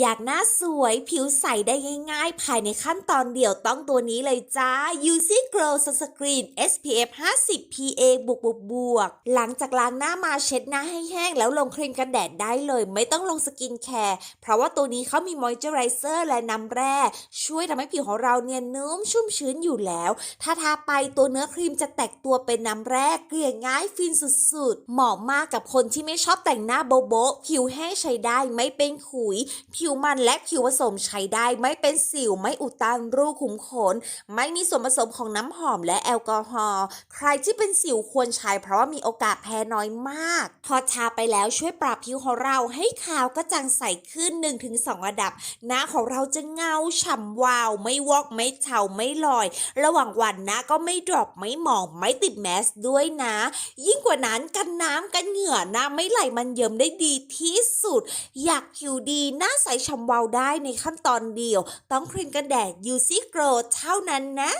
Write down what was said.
อยากหน้าสวยผิวใสได้ง่ายๆ ภายในขั้นตอนเดียวต้องตัวนี้เลยจ้า UC Glow Sunscreen SPF 50 PA บวกบวกบวกหลังจากล้างหน้ามาเช็ดหน้าให้แห้งแล้วลงครีมกันแดดได้เลย ไม่ต้องลงสกินแคร์ เพราะว่าตัวนี้เขามีมอยเจอไรเซอร์และน้ำแร่ ช่วยทำให้ผิวของเราเนี่ยนุ่มชุ่มชื้นอยู่แล้ว ถ้าทาไปตัวเนื้อครีมจะแตกตัวเป็นน้ำแร่เกลี่ยง่ายฟินสุดๆ เหมาะมากกับคนที่ไม่ชอบแต่งหน้าโบโบะผิวแห้งใช้ได้ไม่เป็นขุยผิวมันและผิวผสมใช้ได้ไม่เป็นสิวไม่อุดตันรูขุมขน ไม่มีส่วนผสมของน้ำหอมและแอลกอฮอล์ใครที่เป็นสิวควรใช้เพราะว่ามีโอกาสแพ้น้อยมาก พอทาไปแล้วช่วยปรับผิวของเราให้ขาวกระจ่างใสขึ้น 1-2 ระดับ หน้าของเราจะเงาฉ่ำวาว ไม่วอกไม่เฉาไม่ลอย ระหว่างวันหน้าก็ไม่ดรอปไม่หมองไม่ติดแมสด้วยนะ ยิ่งกว่านั้นกันน้ำกันเหงื่อหน้าไม่ไหลมันเยิ้มได้ดีที่สุด อยากผิวดีหน้าใสฉ่ำวาวได้ในขั้นตอนเดียว ต้องครีมกันแดด UC Glow เท่านั้นนะ